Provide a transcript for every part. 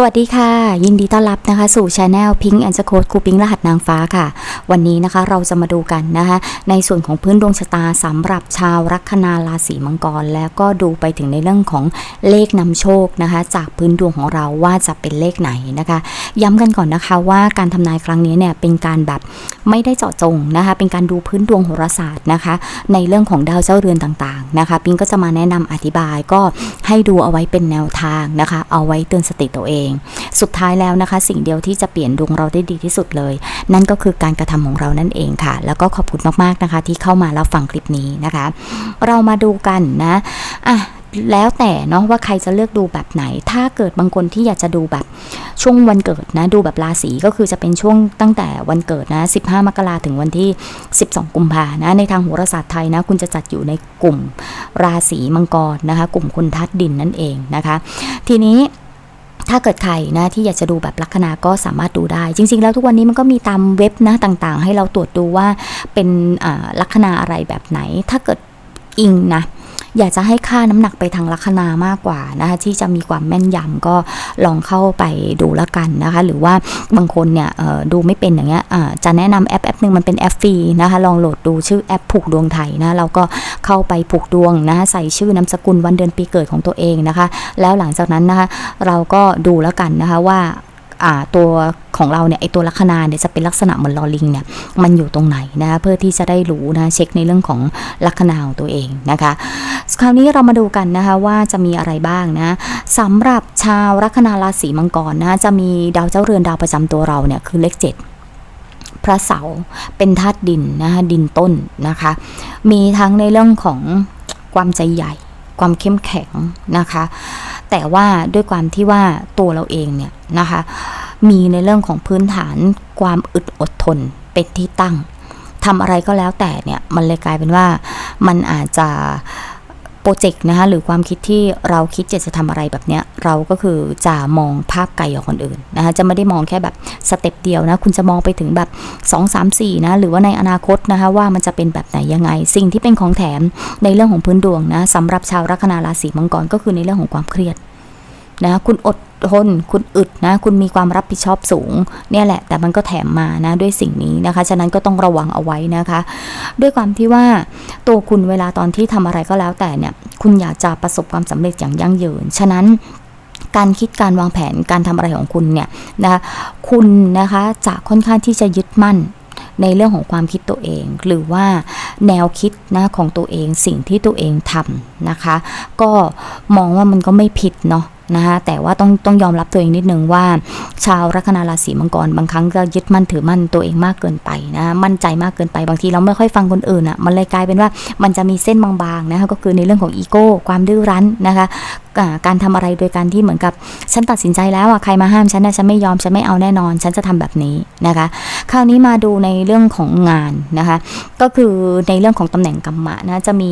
สวัสดีค่ะ ยินดีต้อนรับนะคะ สู่ช anel Pink and Code ครูปิงรหัสนางฟ้าค่ะ วันนี้นะคะเราจะมาดูกันนะคะ ในส่วนของพื้นดวงชะตาสำหรับชาวลัคนาราศีมังกร แล้วก็ดูไปถึงในเรื่องของเลขนำโชคนะคะ จากพื้นดวงของเราว่าจะเป็นเลขไหนนะคะ ย้ำกันก่อนนะคะว่าการทำนายครั้งนี้เนี่ยเป็นการแบบไม่ได้เจาะจงนะคะ เป็นการดูพื้นดวงโหราศาสตร์นะคะ ในเรื่องของดาวเจ้าเรือนต่างๆนะคะปิงก็จะมาแนะนำอธิบายก็ให้ดูเอาไว้เป็นแนวทางนะคะ เอาไว้เตือนสติตัวเองสุดท้ายแล้วนะคะ สิ่งเดียวที่จะเปลี่ยนดวงเราได้ดีที่สุดเลย นั่นก็คือการกระทำของเรานั่นเองค่ะ แล้วก็ขอบคุณมากๆนะคะ ที่เข้ามารับฟังคลิปนี้นะคะ เรามาดูกันนะอะแล้วแต่เนาะว่าใครจะเลือกดูแบบไหน ถ้าเกิดบางคนที่อยากจะดูแบบช่วงวันเกิดนะ ดูแบบราศีก็คือจะเป็นช่วงตั้งแต่วันเกิดนะ 15 มกราถึงวันที่ 12 กุมภานะ ในทางโหราศาสตร์ไทยนะ คุณจะจัดอยู่ในกลุ่มราศีมังกรนะคะ กลุ่มคนทัดดินนั่นเองนะคะ ทีนี้ ถ้าเกิดใครนะที่อยากจะดูแบบลัคนาก็สามารถดูได้ จริง ๆ แล้วทุกวันนี้มันก็มีตามเว็บนะต่างๆ ให้เราตรวจดูว่าเป็นลัคนาอะไรแบบไหน ถ้าเกิดอิงนะ อยากจะให้ค่าน้ำหนักไปทางลัคนามากกว่านะคะที่จะมีความแม่นยำก็ลองเข้าไปดูละกันนะคะ หรือว่าบางคนเนี่ยดูไม่เป็นอย่างเงี้ยจะแนะนำแอปแอปหนึ่งมันเป็นแอปฟรีนะคะลองโหลดดูชื่อแอปผูกดวงไทยนะเราก็เข้าไปผูกดวงนะคะใส่ชื่อนามสกุลวันเดือนปีเกิดของตัวเองนะคะ แล้วหลังจากนั้นนะคะเราก็ดูแล้วกันนะคะว่า ตัวของเราเนี่ยไอตัวลัคนาเนี่ยจะเป็นลักษณะเหมือนลอลิงเนี่ยมันอยู่ตรงไหนนะเพื่อที่จะได้รู้นะเช็คในเรื่องของลัคนาของตัวเองนะคะคราวนี้เรามาดูกันนะคะว่าจะมีอะไรบ้างนะสำหรับชาวลัคนาราศีมังกรนะจะมีดาวเจ้าเรือนดาวประจำตัวเราเนี่ยคือเลขเจ็ดพระเสาร์เป็นธาตุดินนะคะดินต้นนะคะ มีทั้งในเรื่องของความใจใหญ่ ความเข้มแข็งนะคะ แต่ว่าด้วยความที่ว่าตัวเราเองเนี่ยนะคะ มีในเรื่องของพื้นฐานความอึดอดทนเป็นที่ตั้งทำอะไรก็แล้วแต่เนี่ยมันเลยกลายเป็นว่ามันอาจจะ รเจกต์นะคะหรือความคิดที่เราคิดจะจะทำอะไรแบบเนี้ยเราก็คือจะมองภาพไกลกว่าคนอื่นนะคะจะไม่ได้มองแค่แบบสเต็ปเดียวนะคุณจะมองไปถึงแบบ 2 3 4นะหรือว่าในอนาคตนะคะว่ามันจะเป็นแบบไหนยังไง สิ่งที่เป็นของแถมในเรื่องของพื้นดวงนะสำหรับชาวลัคนาราศีมังกรก็คือในเรื่องของความเครียดนะคุณอด ทน คุณอึดนะ คุณมีความรับผิดชอบสูง เนี่ยแหละ แต่มันก็แถมมานะด้วยสิ่งนี้นะคะ ฉะนั้นก็ต้องระวังเอาไว้นะคะ ด้วยความที่ว่าตัวคุณเวลาตอนที่ทำอะไรก็แล้วแต่เนี่ย คุณอยากจะประสบความสำเร็จอย่างยั่งยืน ฉะนั้นการคิดการวางแผนการทำอะไรของคุณเนี่ยนะคะคุณนะคะจะค่อนข้างที่จะยึดมั่นในเรื่องของความคิดตัวเอง หรือว่าแนวคิดนะของตัวเองสิ่งที่ตัวเองทำนะคะ ก็มองว่ามันก็ไม่ผิดเนาะ นะคะแต่ว่าต้องต้องยอมรับตัวเองนิดนึงว่า ชาวลัคนาราศีมังกรบางครั้งก็ยึดมั่นถือมั่นตัวเองมากเกินไปนะมั่นใจมากเกินไปบางทีเราไม่ค่อยฟังคนอื่นอะ่ะมันเลยกลายเป็นว่ามันจะมีเส้นบางๆนะคะก็คือในเรื่องของอีโก้ความดื้อรั้นนะคะการทำอะไรโดยการที่เหมือนกับฉันตัดสินใจแล้วอะใครมาห้ามฉันนะฉันไม่ยอมฉันไม่เอาแน่นอน ฉันจะทำแบบนี้นะคะ คราวนี้มาดูในเรื่องของงานนะคะ ก็คือในเรื่องของตำแหน่งกรรมะนะจะมี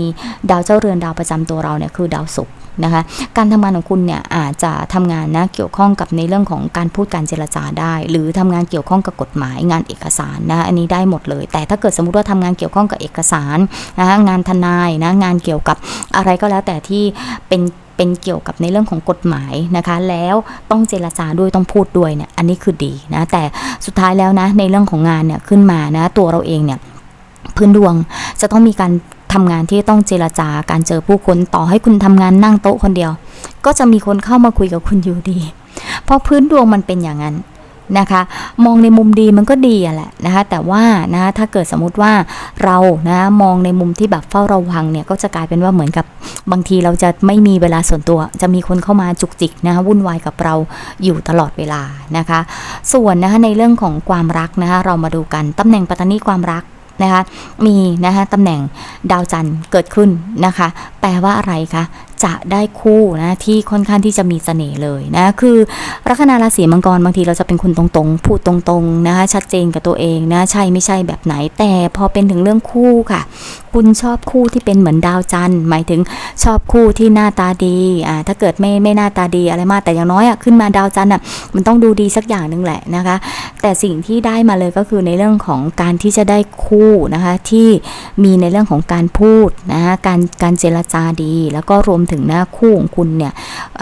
ดาวเจ้าเรือนดาวประจำตัวเราเนี่ยคือดาวศุกร์ นะคะการทำงานของคุณเนี่ยอาจจะทำงานนะเกี่ยวข้องกับในเรื่องของการพูดการเจรจาได้ หรือทำงานเกี่ยวข้องกับกฎหมายงานเอกสารนะอันนี้ได้หมดเลย แต่ถ้าเกิดสมมุติว่าทำงานเกี่ยวข้องกับเอกสารนะคะงานทนายนะงานเกี่ยวกับอะไรก็แล้วแต่ที่เป็นเป็นเกี่ยวกับในเรื่องของกฎหมายนะคะ แล้วต้องเจรจาด้วยต้องพูดด้วยเนี่ยอันนี้คือดีนะแต่สุดท้ายแล้วนะในเรื่องของงานเนี่ยขึ้นมานะตัวเราเองเนี่ยพื้นดวงจะต้องมีการ ทำงานที่ต้องเจรจาการเจอผู้คนต่อให้คุณทำงานนั่งโต๊ะคนเดียว ก็จะมีคนเข้ามาคุยกับคุณอยู่ดี เพราะพื้นดวงมันเป็นอย่างนั้นนะคะ มองในมุมดีมันก็ดีอะแหละนะคะ แต่ว่านะถ้าเกิดสมมติว่าเรานะมองในมุมที่แบบเฝ้าระวังเนี่ยก็จะกลายเป็นว่าเหมือนกับบางทีเราจะไม่มีเวลาส่วนตัว จะมีคนเข้ามาจุกจิกนะคะวุ่นวายกับเราอยู่ตลอดเวลานะคะ ส่วนนะคะในเรื่องของความรักนะคะเรามาดูกันตำแหน่งปัตตานีความรัก นะคะมีนะคะตำแหน่งดาวจันทร์เกิดขึ้นนะคะ แปลว่าอะไรคะจะได้คู่นะที่ค่อนข้างที่จะมีเสน่ห์เลยนะคือลัคนาราศีมังกรบางทีเราจะเป็นคนตรงๆ พูดตรงๆนะคะชัดเจนกับตัวเองนะใช่ไม่ใช่แบบไหน แต่พอเป็นถึงเรื่องคู่ค่ะ คุณชอบคู่ที่เป็นเหมือนดาวจันทร์หมายถึงชอบคู่ที่หน้าตาดีอ่าถ้าเกิดไม่ไม่หน้าตาดีอะไรมากแต่อย่างน้อยอะขึ้นมาดาวจันทร์อะมันต้องดูดีสักอย่างหนึ่งแหละนะคะ แต่สิ่งที่ได้มาเลยก็คือในเรื่องของการที่จะได้คู่นะคะที่มีในเรื่องของการพูดนะคะการการเจรจาดี แล้วก็รวมถึงนะคู่ของคุณเนี่ย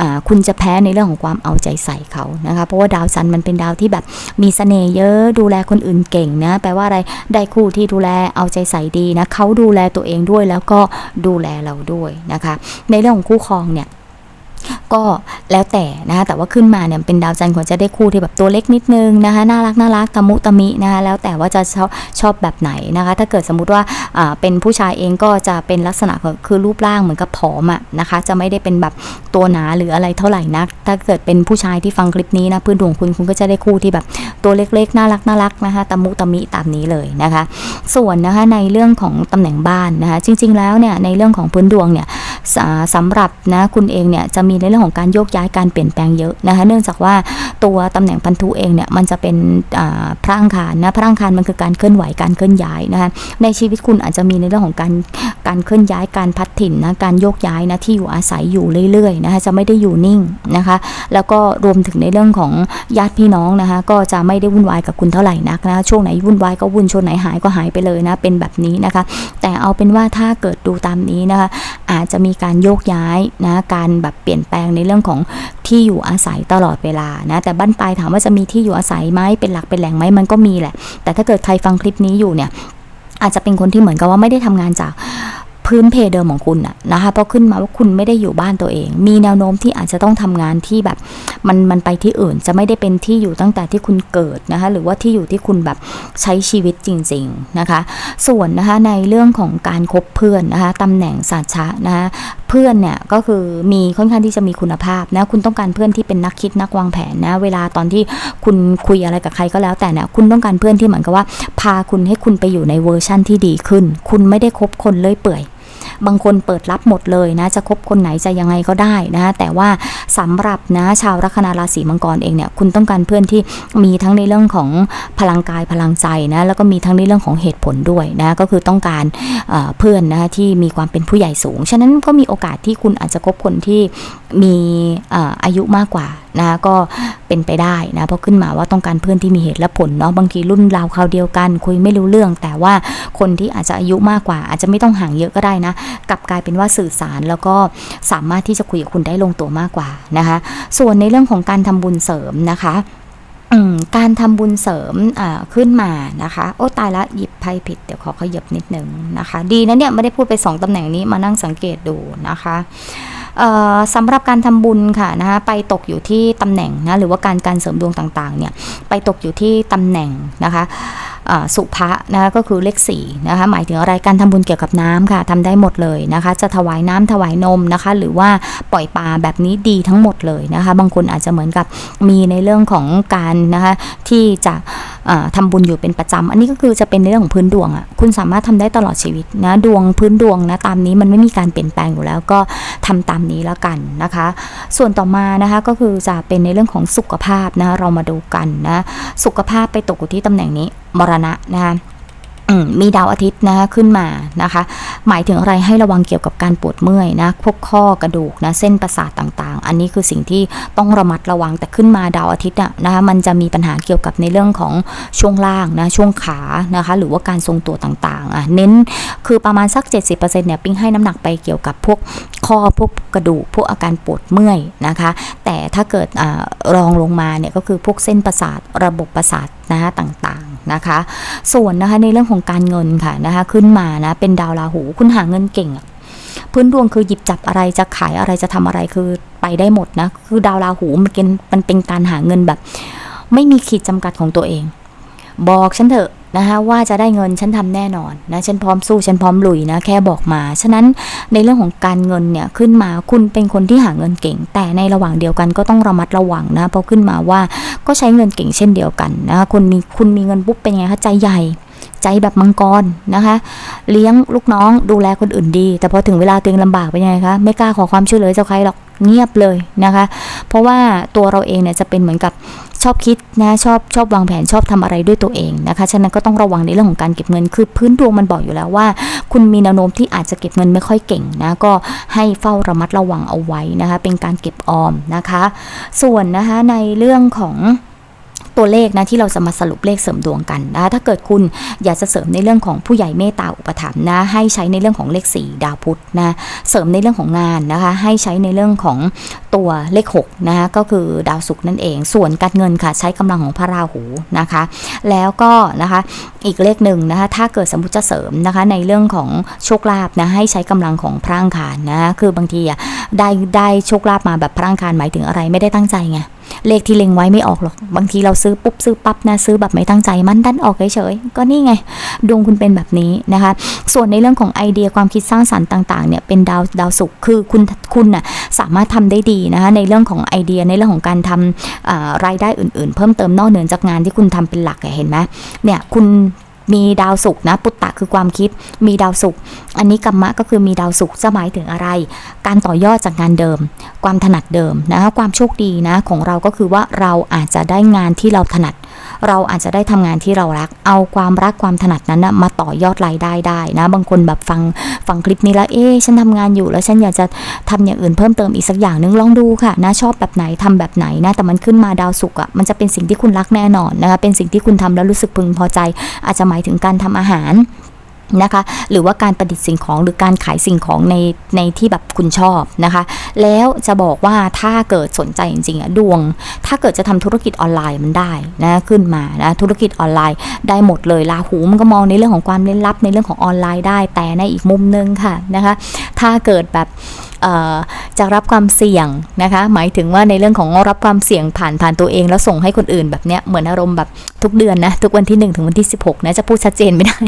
อ่าคุณจะแพ้ในเรื่องของความเอาใจใส่เขานะคะเพราะว่าดาวจันทร์มันเป็นดาวที่แบบมีเสน่ห์เยอะดูแลคนอื่นเก่งนะแปลว่าอะไรได้คู่ที่ดูแลเอาใจใส่ดีนะเขาดูแลตัวเองด้วยแล้วก็ดูแลเราด้วยนะคะ ในเรื่องของคู่ครองเนี่ย ก็แล้วแต่นะคะแต่ว่าขึ้นมาเนี่ยเป็นดาวจันทร์ควรจะได้คู่ที่แบบตัวเล็กนิดนึงนะคะน่ารักน่ารักตะมุตะมินะคะแล้วแต่ว่าจะชอบชอบแบบไหนนะคะ ถ้าเกิดสมมุติว่าเป็นผู้ชายเองก็จะเป็นลักษณะคือคือรูปร่างเหมือนกับผอมอะนะคะ จะไม่ได้เป็นแบบตัวหนาหรืออะไรเท่าไหร่นัก ถ้าเกิดเป็นผู้ชายที่ฟังคลิปนี้นะพื้นดวงคุณคุณก็จะได้คู่ที่แบบตัวเล็กๆน่ารักน่ารักนะคะตะมุตะมิตามนี้เลยนะคะ ส่วนนะคะในเรื่องของตำแหน่งบ้านนะคะจริง ๆแล้วเนี่ยในเรื่องของพื้นดวงเนี่ย สำหรับนะคุณเองเนี่ยจะมีในเรื่องของการโยกย้ายการเปลี่ยนแปลงเยอะนะคะเนื่องจากว่าตัวตำแหน่งพันธุเองเนี่ยมันจะเป็นอ่าพระอังคารนะพระอังคารมันคือการเคลื่อนไหวการเคลื่อนย้ายนะคะในชีวิตคุณอาจจะมีในเรื่องของการการเคลื่อนย้ายการพัดถิ่นนะการโยกย้ายนะที่อยู่อาศัยอยู่เรื่อยๆนะคะจะไม่ได้อยู่นิ่งนะคะแล้วก็รวมถึงในเรื่องของญาติพี่น้องนะคะก็จะไม่ได้วุ่นวายกับคุณเท่าไหร่นักนะช่วงไหนวุ่นวายก็วุ่นช่วงไหนหายก็หายไปเลยนะเป็นแบบนี้นะคะ แต่เอาเป็นว่าถ้าเกิดดูตามนี้นะคะอาจจะมีการโยกย้ายนะการแบบเปลี่ยนแปลงในเรื่องของที่อยู่อาศัยตลอดเวลานะแต่บ้านปลายถามว่าจะมีที่อยู่อาศัยไหมเป็นหลักเป็นแหล่งไหมมันก็มีแหละ แต่ถ้าเกิดใครฟังคลิปนี้อยู่เนี่ยอาจจะเป็นคนที่เหมือนกับว่าไม่ได้ทำงานจาก พื้นเพเดิมของคุณอะนะคะเพราะขึ้นมาว่าคุณไม่ได้อยู่บ้านตัวเอง มีแนวโน้มที่อาจจะต้องทำงานที่แบบมันมันไปที่อื่นจะไม่ได้เป็นที่อยู่ตั้งแต่ที่คุณเกิดนะคะหรือว่าที่อยู่ที่คุณแบบใช้ชีวิตจริง ๆนะคะ ส่วนนะคะในเรื่องของการคบเพื่อนนะคะตำแหน่งสัจฉะนะคะเพื่อนเนี่ยก็คือมีค่อนข้างที่จะมีคุณภาพนะคุณต้องการเพื่อนที่เป็นนักคิดนักวางแผนนะเวลาตอนที่คุณคุยอะไรกับใครก็แล้วแต่เนี่ยคุณต้องการเพื่อนที่เหมือนกับว่า พาคุณให้คุณไปอยู่ในเวอร์ชั่นที่ดีขึ้น คุณไม่ได้คบคนเลื่อยเปื่อย บางคนเปิดรับหมดเลยนะ จะคบคนไหนจะยังไงก็ได้นะแต่ว่าสำหรับนะชาวลัคนาราศีมังกรเองเนี่ยคุณต้องการเพื่อนที่มีทั้งในเรื่องของพลังกายพลังใจนะแล้วก็มีทั้งในเรื่องของเหตุผลด้วยนะก็คือต้องการเอ่อเพื่อนนะที่มีความเป็นผู้ใหญ่สูง ฉะนั้นก็มีโอกาสที่คุณอาจจะคบคนที่ มีอายุมากกว่านะก็เป็นไปได้นะเพราะขึ้นมาว่าต้องการเพื่อนที่มีเหตุและผลเนาะบางทีรุ่นราวคราวเดียวกัน คุยไม่รู้เรื่อง แต่ว่าคนที่อาจจะอายุมากกว่า อาจจะไม่ต้องห่างเยอะก็ได้นะกลับกลายเป็นว่าสื่อสารแล้วก็สามารถที่จะคุยกับคุณได้ลงตัวมากกว่านะคะส่วนในเรื่องของการทำบุญเสริมนะคะการทำบุญเสริมขึ้นมานะคะ โอ้ตายละหยิบไพ่ผิดเดี๋ยวขอขยับนิดนึงนะคะ ดีนะเนี่ยไม่ได้พูดไปสองตำแหน่งนี้มานั่งสังเกตดูนะคะ สำหรับการทำบุญค่ะนะคะไปตกอยู่ที่ตำแหน่งนะหรือว่าการการเสริมดวงต่างๆเนี่ยไปตกอยู่ที่ตำแหน่งนะคะสุภะนะคะก็คือเลขสี่นะคะหมายถึงอะไรการทำบุญเกี่ยวกับน้ำค่ะทำได้หมดเลยนะคะ จะถวายน้ำถวายนมนะคะ หรือว่าปล่อยปลาแบบนี้ดีทั้งหมดเลยนะคะ บางคนอาจจะเหมือนกับมีในเรื่องของการนะคะที่จะ ทำทำบุญอยู่เป็นประจำอันนี้ก็คือจะเป็นในเรื่องของพื้นดวงอะ่ะคุณสามารถทำได้ตลอดชีวิตนะดวงพื้นดวงนะตามนี้มันไม่มีการเปลี่ยนแปลงอยู่แล้วก็ทำตามนี้แล้วกันนะคะ ส่วนต่อมานะคะก็คือจะเป็นในเรื่องของสุขภาพนะเรามาดูกันนะสุขภาพไปตกอยู่ที่ตำแหน่งนี้มรณะนะคะ มีดาวอาทิตย์นะคะขึ้นมานะคะ หมายถึงอะไรให้ระวังเกี่ยวกับการปวดเมื่อยนะพวกข้อกระดูกนะเส้นประสาทต่างๆ อันนี้คือสิ่งที่ต้องระมัดระวังแต่ขึ้นมาดาวอาทิตย์นะคะมันจะมีปัญหาเกี่ยวกับในเรื่องของช่วงล่างนะช่วงขานะคะ หรือว่าการทรงตัวต่างๆอะเน้นคือประมาณสัก 70%เนี่ยปิ้งให้น้ำหนักไปเกี่ยวกับพวกข้อพวกกระดูกพวกอาการปวดเมื่อยนะคะ แต่ถ้าเกิดอารองลงมาเนี่ยก็คือพวกเส้นประสาทระบบประสาทนะคะต่างๆนะคะ ส่วนนะคะในเรื่องของการเงินค่ะนะคะขึ้นมานะเป็นดาวราหูคุณหาเงินเก่งพื้นดวงคือหยิบจับอะไรจะขายอะไรจะทำอะไรคือไปได้หมดนะคือดาวราหูมันเป็นมันเป็นการหาเงินแบบ ไม่มีขีดจำกัดของตัวเอง บอกฉันเถอะ นะคะว่าจะได้เงินฉันทำแน่นอนนะฉันพร้อมสู้ฉันพร้อมลุยนะแค่บอกมา ฉะนั้นในเรื่องของการเงินเนี่ยขึ้นมาคุณเป็นคนที่หาเงินเก่ง แต่ในระหว่างเดียวกันก็ต้องระมัดระวังนะเพราะขึ้นมาว่าก็ใช้เงินเก่งเช่นเดียวกันนะคุณมีคุณมีเงินปุ๊บเป็นไงคะใจใหญ่ ใจแบบมังกรนะคะ เลี้ยงลูกน้องดูแลคนอื่นดี แต่พอถึงเวลาตัวเองลำบากเป็นยังไงคะไม่กล้าขอความช่วยเหลือจากใครหรอกเงียบเลยนะคะ เพราะว่าตัวเราเองเนี่ยจะเป็นเหมือนกับชอบคิดนะชอบชอบวางแผนชอบทำอะไรด้วยตัวเองนะคะฉะนั้นก็ต้องระวังในเรื่องของการเก็บเงินคือพื้นดวงมันบอกอยู่แล้วว่า คุณมีแนวโน้มที่อาจจะเก็บเงินไม่ค่อยเก่งนะก็ให้เฝ้าระมัดระวังเอาไว้นะคะ เป็นการเก็บออมนะคะ ส่วนนะคะในเรื่องของ ตัวเลขนะที่เราจะมาสรุปเลขเสริมดวงกันนะถ้าเกิดคุณอยากจะเสริมในเรื่องของผู้ใหญ่เมตตาอุปถัมภ์นะให้ใช้ในเรื่องของเลข 4 ดาวพุธนะเสริมในเรื่องของงานนะคะให้ใช้ในเรื่องของตัวเลข6นะคะก็คือดาวศุกร์นั่นเอง ส่วนการเงินค่ะใช้กำลังของพระราหูนะคะ แล้วก็นะคะอีกเลขหนึ่งนะคะถ้าเกิดสมมติจะเสริมนะคะในเรื่องของโชคลาภนะให้ใช้กำลังของพระอังคารนะคือบางทีอะได้ได้โชคลาภมาแบบพระอังคารหมายถึงอะไรไม่ได้ตั้งใจไง เลขที่เล็งไว้ไม่ออกหรอก บางทีเราซื้อปุ๊บซื้อปั๊บนะซื้อแบบไม่ตั้งใจมันดันออกเฉยๆก็นี่ไง ดวงคุณเป็นแบบนี้นะคะ ส่วนในเรื่องของไอเดียความคิดสร้างสรรค์ต่างๆเนี่ยเป็นดาวดาวสุขคือคุณคุณน่ะสามารถทำได้ดีนะคะในเรื่องของไอเดียในเรื่องของการทำรายได้อื่นๆ เพิ่มเติมนอกเหนือจากงานที่คุณทำเป็นหลักเห็นไหมเนี่ยคุณ มีดาวศุกร์นะ ปุตตะคือความคิด มีดาวศุกร์อันนี้กรรมะก็คือมีดาวศุกร์จะหมายถึงอะไร การต่อยอดจากงานเดิม ความถนัดเดิมนะคะความโชคดีนะของเราก็คือว่าเราอาจจะได้งานที่เราถนัด เราอาจจะได้ทำงานที่เรารัก เอาความรักความถนัดนั้นนะมาต่อยอดรายได้ได้นะบางคนแบบฟังฟังคลิปนี้แล้วเอ๊ฉันทำงานอยู่แล้วฉันอยากจะทำอย่างอื่นเพิ่มเติมอีกสักอย่างนึงลองดูค่ะนะชอบแบบไหนทำแบบไหนนะแต่มันขึ้นมาดาวสุกอะ่ะมันจะเป็นสิ่งที่คุณรักแน่นอนนะคะเป็นสิ่งที่คุณทำแล้วรู้สึกพึงพอใจ อาจจะหมายถึงการทำอาหาร นะคะหรือว่าการประดิษฐ์สิ่งของหรือการขายสิ่งของในในที่แบบคุณชอบนะคะ แล้วจะบอกว่าถ้าเกิดสนใจจริงๆอะดวง ถ้าเกิดจะทำธุรกิจออนไลน์มันได้นะขึ้นมานะธุรกิจออนไลน์ได้หมดเลยลาหูมันก็มองในเรื่องของความเล่นลับในเรื่องของออนไลน์ได้แต่ในอีกมุมนึงค่ะนะคะถ้าเกิดแบบ จะรับความเสี่ยงนะคะ หมายถึงว่าในเรื่องของรับความเสี่ยงผ่านผ่านตัวเองแล้วส่งให้คนอื่นแบบเนี้ยเหมือนอารมณ์แบบทุกเดือนนะทุกวันที่ 1 ถึงวันที่ 16 นะจะพูดชัดเจนไม่ได้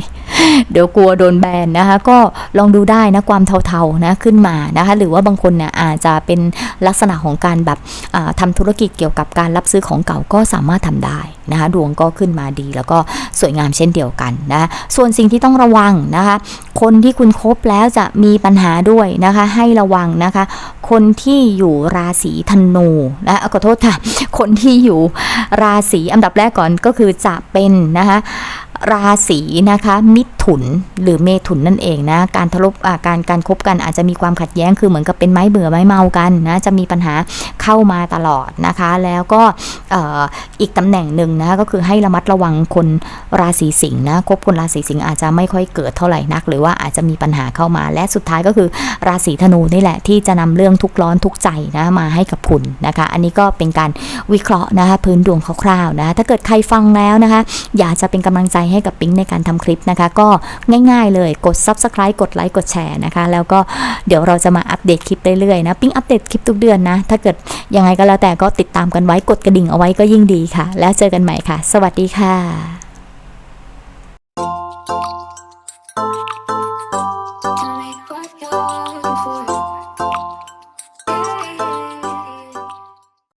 เดี๋ยวกลัวโดนแบนนะคะ ก็ลองดูได้นะความเทาๆนะขึ้นมานะคะ หรือว่าบางคนเนี่ยอาจจะเป็นลักษณะของการแบบอ่าทำธุรกิจเกี่ยวกับการรับซื้อของเก่าก็สามารถทำได้นะคะดวงก็ขึ้นมาดี แล้วก็สวยงามเช่นเดียวกันนะส่วนสิ่งที่ต้องระวังนะคะ คนที่คุณคบแล้วจะมีปัญหาด้วยนะคะ ให้ระวังนะคะ คนที่อยู่ราศีธนูนะขอโทษค่ะ คนที่อยู่ราศีอันดับแรกก่อนก็คือจะเป็นนะคะ ราศีนะคะ มิถุนหรือเมถุนนั่นเองนะ การทะลุอ่าการการคบกันอาจจะมีความขัดแย้งคือเหมือนกับเป็นไม้เบื่อไม้เมากันนะจะมีปัญหาเข้ามาตลอดนะคะ แล้วก็อ,อีกตำแหน่งหนึ่งนะก็คือให้ระมัดระวังคนราศีสิงห์นะคบคนราศีสิงห์อาจจะไม่ค่อยเกิดเท่าไหร่นัก หรือว่าอาจจะมีปัญหาเข้ามา และสุดท้ายก็คือราศีธนูนี่แหละที่จะนำเรื่องทุกข์ร้อนทุกใจนะมาให้กับคุณนะคะ อันนี้ก็เป็นการวิเคราะห์นะคะพื้นดวงคร่าวๆนะถ้าเกิดใครฟังแล้วนะคะ อยากจะเป็นกำลังใจให้กับปิ๊งในการทำคลิปนะคะ ก็ง่ายๆเลยกด subscribe กดไลค์กดแชร์นะคะ แล้วก็เดี๋ยวเราจะมาอัปเดตคลิปเรื่อยๆนะปิ๊งอัปเดตคลิปทุกเดือนนะ ถ้าเกิดยังไงก็แล้วแต่ก็ติดตามกันไว้กดกระดิ่งเอาไว้ก็ยิ่งดีค่ะ แล้วเจอกันใหม่ค่ะ สวัสดีค่ะ